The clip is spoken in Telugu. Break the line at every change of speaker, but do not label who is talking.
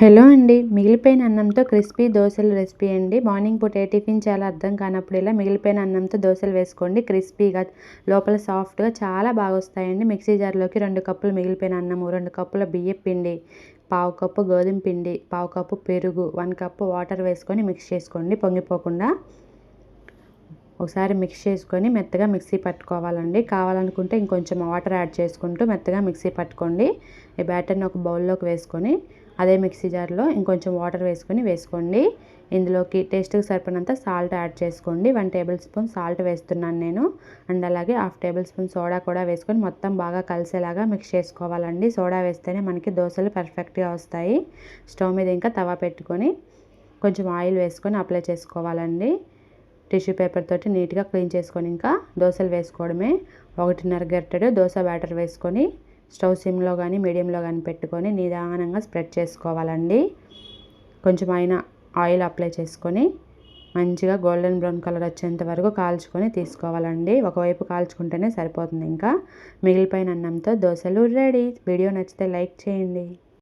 హలో అండి. మిగిలిపోయిన అన్నంతో క్రిస్పీ దోశల రెసిపీ అండి. మార్నింగ్ పూట ఏ టిఫిన్ చాలా అర్థం కానప్పుడు ఇలా మిగిలిపోయిన అన్నంతో దోశలు వేసుకోండి. క్రిస్పీగా లోపల సాఫ్ట్గా చాలా బాగా వస్తాయండి. మిక్సీ జార్లోకి రెండు కప్పులు మిగిలిపోయిన అన్నము రెండు కప్పుల బియ్యం పిండి పావు కప్పు గోధుమ పిండి పావు కప్పు పెరుగు వన్ కప్పు వాటర్ వేసుకొని మిక్స్ చేసుకోండి. పొంగిపోకుండా ఒకసారి మిక్స్ చేసుకొని మెత్తగా మిక్సీ పట్టుకోవాలండి. కావాలనుకుంటే ఇంకొంచెం వాటర్ యాడ్ చేసుకుంటూ మెత్తగా మిక్సీ పట్టుకోండి. ఈ బ్యాటర్ని ఒక బౌల్లోకి వేసుకొని అదే మిక్సీ జార్లో ఇంకొంచెం వాటర్ వేసుకొని వేసుకోండి. ఇందులోకి టేస్ట్కి సరిపడినంత సాల్ట్ యాడ్ చేసుకోండి. వన్ టేబుల్ స్పూన్ సాల్ట్ వేస్తున్నాను నేను. అండ్ అలాగే హాఫ్ టేబుల్ స్పూన్ సోడా కూడా వేసుకొని మొత్తం బాగా కలిసేలాగా మిక్స్ చేసుకోవాలండి. సోడా వేస్తేనే మనకి దోశలు పర్ఫెక్ట్గా వస్తాయి. స్టవ్ మీద ఇంకా తవా పెట్టుకొని కొంచెం ఆయిల్ వేసుకొని అప్లై చేసుకోవాలండి. టిష్యూ పేపర్ తోటి నీట్గా క్లీన్ చేసుకొని ఇంకా దోశలు వేసుకోవడమే. ఒకటిన్నర గరిటెడు దోశ బ్యాటర్ వేసుకొని స్టవ్ సిమ్లో కానీ మీడియంలో కానీ పెట్టుకొని నిదానంగా స్ప్రెడ్ చేసుకోవాలండి. కొంచెం అయినా ఆయిల్ అప్లై చేసుకొని మంచిగా గోల్డెన్ బ్రౌన్ కలర్ వచ్చేంత వరకు కాల్చుకొని తీసుకోవాలండి. ఒకవైపు కాల్చుకుంటేనే సరిపోతుంది ఇంకా. మిగిలిపోయిన అన్నంతో దోశలు రెడీ. వీడియో నచ్చితే లైక్ చేయండి.